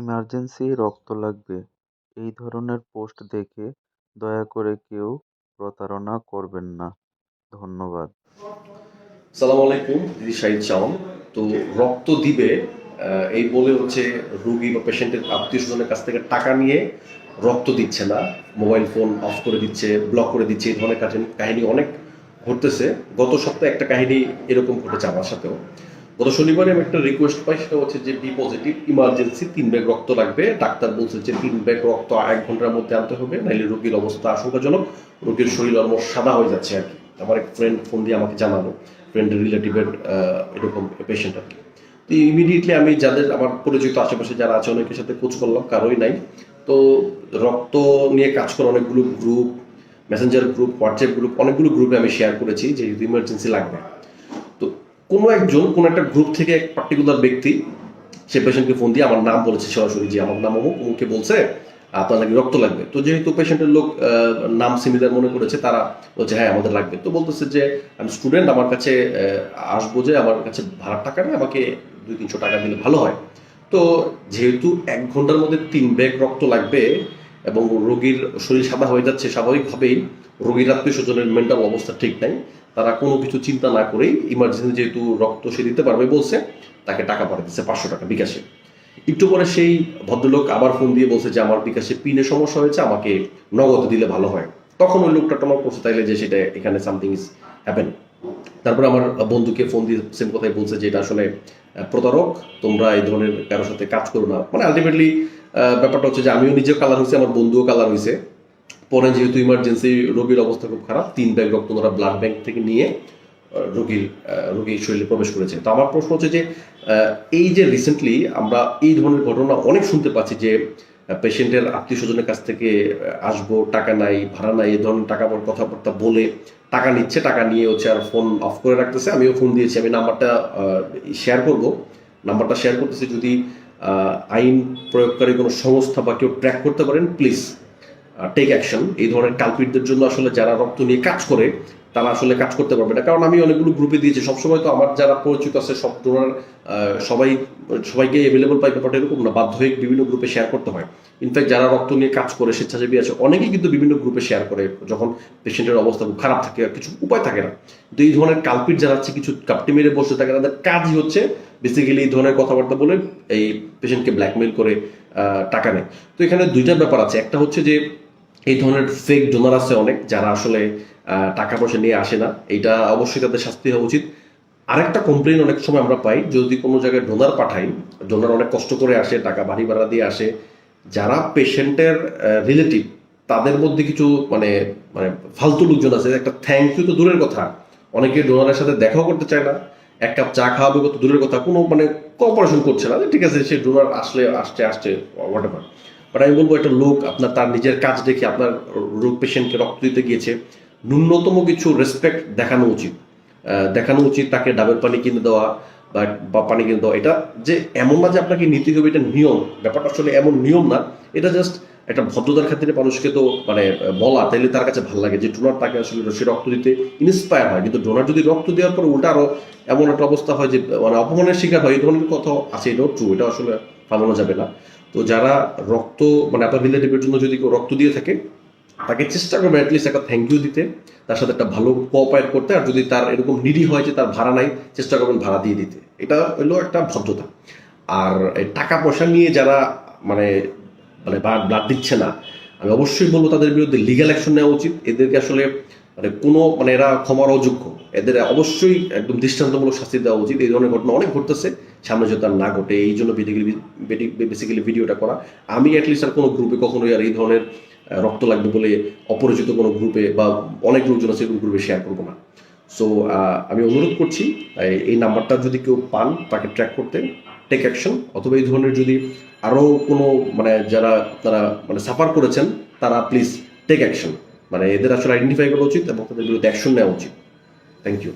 Emergency রক্ত লাগবে। এই ধরনের পোস্ট দেখে দয়া করে কেউ প্রতারণা করবেন না। ধন্যবাদ। সালাম আলাইকুম, দিদি শাহিদ শাওন তো রক্ত দিবে এই বলে হচ্ছে রুগী বা পেশেন্টের আত্মীয় স্বজনের কাছ থেকে টাকা নিয়ে রক্ত দিচ্ছে না। মোবাইল ফোন অফ করে দিচ্ছে ব্লক করে দিচ্ছে, এই ধরনের কাহিনী অনেক ঘটতেছে। গত সপ্তাহে একটা কাহিনী এরকম ঘটেছে আমার সাথেও। গত শনিবারে আমি একটা রিকোয়েস্ট পাই, সেটা হচ্ছে যে বি পজিটিভ ইমার্জেন্সি তিন ব্যাগ রক্ত লাগবে। ডাক্তার বলছে যে তিন ব্যাগ রক্ত এক ঘণ্টার মধ্যে আনতে হবে নাহলে রোগীর অবস্থা আশঙ্কাজনক, রোগীর শরীর অলমোস্ট সাদা হয়ে যাচ্ছে আর কি। আমার এক ফ্রেন্ড ফোন দিয়ে আমাকে জানালো ফ্রেন্ডের রিলেটিভের এরকম পেশেন্ট আর কি। তো ইমিডিয়েটলি আমি যাদের, আমার পরিচিত আশেপাশে যারা আছে, অনেকের সাথে খোঁজ করলাম, কারোই নাই। তো রক্ত নিয়ে কাজ করা অনেকগুলো group messenger group WhatsApp group অনেকগুলো গ্রুপে আমি শেয়ার করেছি যে ইমার্জেন্সি লাগবে। কোনো একজন, কোনো একটা গ্রুপ থেকে এক পার্টিকুলার ব্যক্তি সে পেশেন্টকে ফোন দিয়ে, আমার নাম বলেছে সরাসরি যে আমার নাম অমুক, অমুককে বলছে, আপনার নাকি রক্ত লাগবে। তো যেহেতু পেশেন্টের লোক নাম সিমিলার মনে করেছে, তারা বলছে হ্যাঁ আমাদের লাগবে। তো বলতেছে যে আমি স্টুডেন্ট আমার কাছে আসব যে, আমার কাছে ভাড়ার টাকা নেই, আমাকে দুই, তিনশো টাকা দিলে ভালো হয়। তো যেহেতু এক ঘণ্টার মধ্যে তিন ব্যাগ রক্ত লাগবে এবং রোগীর শরীর সাদা হয়ে যাচ্ছে, স্বাভাবিকভাবেই রোগীর আত্মীয় স্বজনের মেন্টাল অবস্থা ঠিক নাই তারা কোনো কিছু চিন্তা না করেই ইমার্জেন্সি যেহেতু রক্ত সে দিতে পারবে বলছে, তাকে টাকা পাঠিয়ে দিচ্ছে পাঁচশো টাকা বিকাশে। একটু পরে সেই ভদ্রলোক আবার ফোন দিয়ে বলছে যে, আমার বিকাশে পিনে সমস্যা হয়েছে, আমাকে নগদ দিলে ভালো হয়। তখন ওই লোকটা টমক করছে, তাইলে যে সেটা এখানে সামথিং ইজ হ্যাপেন তারপরে আমার বন্ধুকে ফোন দিয়ে সেম কথাই বলছে যে, এটা আসলে প্রতারক, তোমরা এই ধরনের কারোর সাথে কাজ করো না। মানে আলটিমেটলি ব্যাপারটা হচ্ছে যে, আমিও নিজেও কালার হয়েছে, আমার বন্ধুও কালার হয়েছে। পরে যেহেতু ইমার্জেন্সি রোগীর অবস্থা খুব খারাপ, তিন ব্যাগ রক্ত ওরা ব্লাড ব্যাংক থেকে নিয়ে রোগীর রোগীর শরীরে প্রবেশ করেছে। তো আমার প্রশ্ন হচ্ছে যে এই যে রিসেন্টলি আমরা এই ধরনের ঘটনা অনেক শুনতে পাচ্ছি যে পেশেন্টের আত্মীয় স্বজনের কাছ থেকে আসব, টাকা নাই, ভাড়া নাই এই ধরনের টাকা পর কথাবার্তা বলে টাকা নিচ্ছে, টাকা নিয়ে হচ্ছে আর ফোন অফ করে রাখতেছে, আমিও ফোন দিয়েছি, আমি নাম্বারটা শেয়ার করব। নাম্বারটা শেয়ার করতেছি যদি আইন প্রয়োগকারী কোনো সংস্থা বা কেউ ট্র্যাক করতে পারেন প্লিজ টেক অ্যাকশন এই ধরনের কালপিটদের জন্য আসলে যারা রক্ত নিয়ে কাজ করে, তারা আসলে কাজ করতে পারবে না। কারণ আমি অনেকগুলো গ্রুপে দিয়েছি। সবসময় তো আমার যারা পরিচিত আছে, সব ডোনার সবাই, সবাইকে অ্যাভেলেবল পাই ব্যাপারটা এরকম না। বাধ্য হয়ে বিভিন্ন গ্রুপে শেয়ার করতে হয়। ইনফ্যাক্ট যারা রক্ত নিয়ে কাজ করে, স্বেচ্ছাসেবী আছে, অনেকেই কিন্তু বিভিন্ন গ্রুপে শেয়ার করে। যখন পেশেন্টের অবস্থা খুব খারাপ থাকে আর কিছু উপায় থাকে না। কিন্তু এই ধরনের কালপিট যারা আছে, কিছু কাপটি মেরে বসে থাকে, তাদের কাজই হচ্ছে বেসিক্যালি এই ধরনের কথাবার্তা বলে এই পেশেন্টকে ব্ল্যাকমেল করে টাকা নেয়। তো এখানে দুইটা ব্যাপার আছে। একটা হচ্ছে যে এই ধরনের ফেক ডোনার আছে অনেক, যারা আসলে টাকা পয়সা নিয়ে আসে না। এটা অবশ্যই তাদের শাস্তি হওয়া উচিত। আরেকটা কমপ্লেন অনেক সময় আমরা পাই, যদি কোনো জায়গায় ডোনার পাঠাই ডোনার অনেক কষ্ট করে আসে, টাকা বাড়ি ভাড়া দিয়ে আসে, যারা পেশেন্টের রিলেটিভ তাদের মধ্যে কিছু মানে মানে ফালতু লোকজন আছে, একটা থ্যাংক ইউ তো দূরের কথা। অনেকে ডোনারের সাথে দেখাও করতে চায় না, এক কাপ চা খাওয়াবে কত দূরের কথা, কোনো মানে কোঅপারেশন করছে না ঠিক আছে, সে ডোনার আসলে, আসছে আসছে হোয়াট এভার বাট আমি বলব, একটা লোক আপনার তার নিজের কাজ দেখে আপনার রোগ পেশেন্টকে রক্ত দিতে গিয়েছে। ন্যূনতম কিছু রেসপেক্ট দেখানো উচিত। দেখানো উচিত তাকে ডাবের পানি কিনে দেওয়া বা পানি কিনে দেওয়া। এটা যে এমন না যে আপনাকে নিতে হবে, এটা নিয়ম। ব্যাপারটা আসলে এমন নিয়ম না। এটা জাস্ট একটা ভদ্রতার খাতিরে মানুষকে তো মানে বলা, তাইলে তার কাছে ভালো লাগে যে ডোনার তাকে আসলে সে রক্ত দিতে ইন্সপায়ার হয়। কিন্তু ডোনার যদি রক্ত দেওয়ার পর উল্টা আরও এমন একটা অবস্থা হয় যে মানে অপমানের শিকার হয়, এই ধরনের কথা আছে, এটাও ট্রু এটা আসলে ফালানো যাবে না। তো যারা রক্ত মানে আপনার রিলেটিভের জন্য যদি কেউ রক্ত দিয়ে থাকে, তাকে চেষ্টা করবেন অ্যাটলিস্ট একটা থ্যাংক ইউ দিতে, তার সাথে একটা ভালো কোঅপারেট করতে, আর যদি তার এরকম নিডি হয় যে তার ভাড়া নাই, চেষ্টা করবেন ভাড়া দিয়ে দিতে। এটা হলো একটা ভদ্রতা। আর টাকা পয়সা নিয়ে যারা মানে মানে ব্লাড দিচ্ছে না, আমি অবশ্যই বলব তাদের বিরুদ্ধে লিগ্যাল অ্যাকশন নেওয়া উচিত। এদেরকে আসলে মানে কোনো মানে এরা ক্ষমার অযোগ্য। এদের অবশ্যই একদম দৃষ্টান্তমূলক শাস্তি দেওয়া উচিত। এই ধরনের ঘটনা অনেক ঘটতেছে। সামনে যাতে তার না ঘটে, এই জন্য বেসিক্যালি ভিডিওটা করা। আমি অ্যাটলিস্ট আর কোনো গ্রুপে কখনোই আর এই ধরনের রক্ত লাগবে বলে অপরিচিত কোনো গ্রুপে বা অনেক লোকজন আছে গ্রুপে শেয়ার করব না। সো আমি অনুরোধ করছি, এই নাম্বারটা যদি কেউ পান, তাকে ট্র্যাক করতে টেক অ্যাকশন অথবা এই ধরনের যদি আরও কোনো মানে যারা তারা মানে সাফার করেছেন, তারা প্লিজ টেক অ্যাকশন মানে এদের আসলে আইডেন্টিফাই করা উচিত এবং তাদের বিরুদ্ধে অ্যাকশন নেওয়া উচিত। Thank you